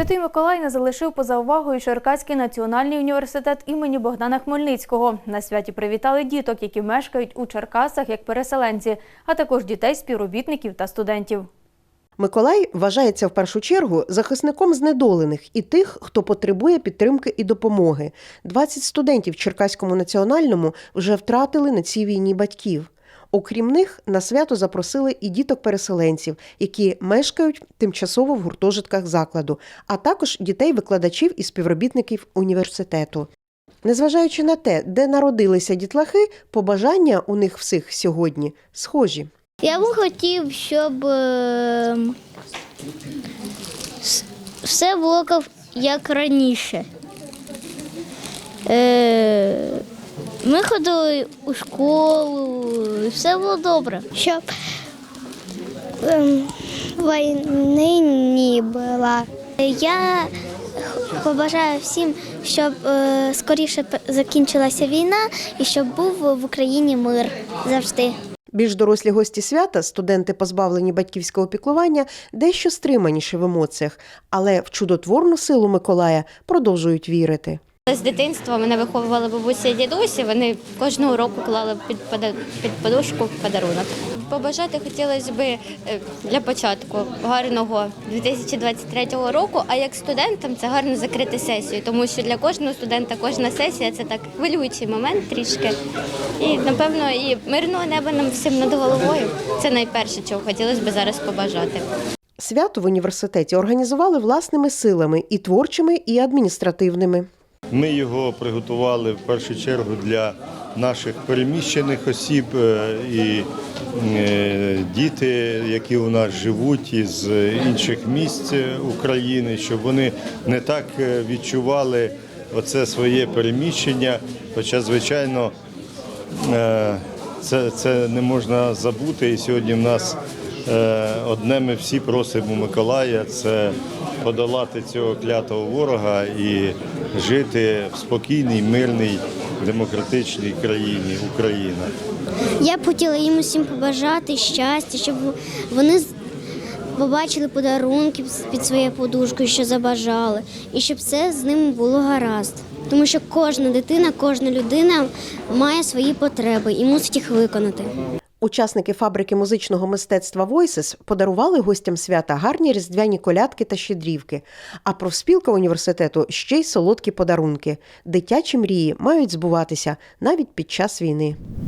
Святий Миколай не залишив поза увагою Черкаський національний університет імені Богдана Хмельницького. На святі привітали діток, які мешкають у Черкасах як переселенці, а також дітей, співробітників та студентів. Миколай вважається в першу чергу захисником знедолених і тих, хто потребує підтримки і допомоги. 20 студентів Черкаському національному вже втратили на цій війні батьків. Окрім них, на свято запросили і діток-переселенців, які мешкають тимчасово в гуртожитках закладу, а також дітей-викладачів і співробітників університету. Незважаючи на те, де народилися дітлахи, побажання у них всіх сьогодні схожі. Я би хотів, щоб е, все було як- як раніше. Ми ходили у школу, і все було добре. щоб ем, війни не було. Я побажаю всім, щоб е, скоріше закінчилася війна і щоб був в Україні мир завжди. Більш дорослі гості свята, студенти, позбавлені батьківського піклування, дещо стриманіші в емоціях, але в чудотворну силу Миколая продовжують вірити. З дитинства мене виховували бабуся і дідусі. Вони кожного року клали під, під подушку подарунок. Побажати хотілося б для початку гарного 2023 року. А як студентам це гарно закрити сесію, тому що для кожного студента кожна сесія це так хвилюючий момент трішки. І напевно і мирного неба нам всім над головою. Це найперше, чого хотілося б зараз побажати. Свято в університеті організували власними силами і творчими, і адміністративними. Ми його приготували в першу чергу для наших переміщених осіб е, і е, діти, які у нас живуть із інших місць України, щоб вони не так е, відчували оце своє переміщення. Хоча, звичайно, е, це, це не можна забути. І сьогодні в нас е, одне ми всі просимо Миколая це подолати цього клятого ворога і жити в спокійній, мирній, демократичній країні Україна. Я б хотіла їм усім побажати щастя, щоб вони побачили подарунки під своєю подушкою, що забажали, і щоб все з ними було гаразд. Тому що кожна дитина, кожна людина має свої потреби і мусить їх виконати. Учасники фабрики музичного мистецтва Voices подарували гостям свята гарні різдвяні колядки та щедрівки. А профспілка університету ще й солодкі подарунки. Дитячі мрії мають збуватися навіть під час війни.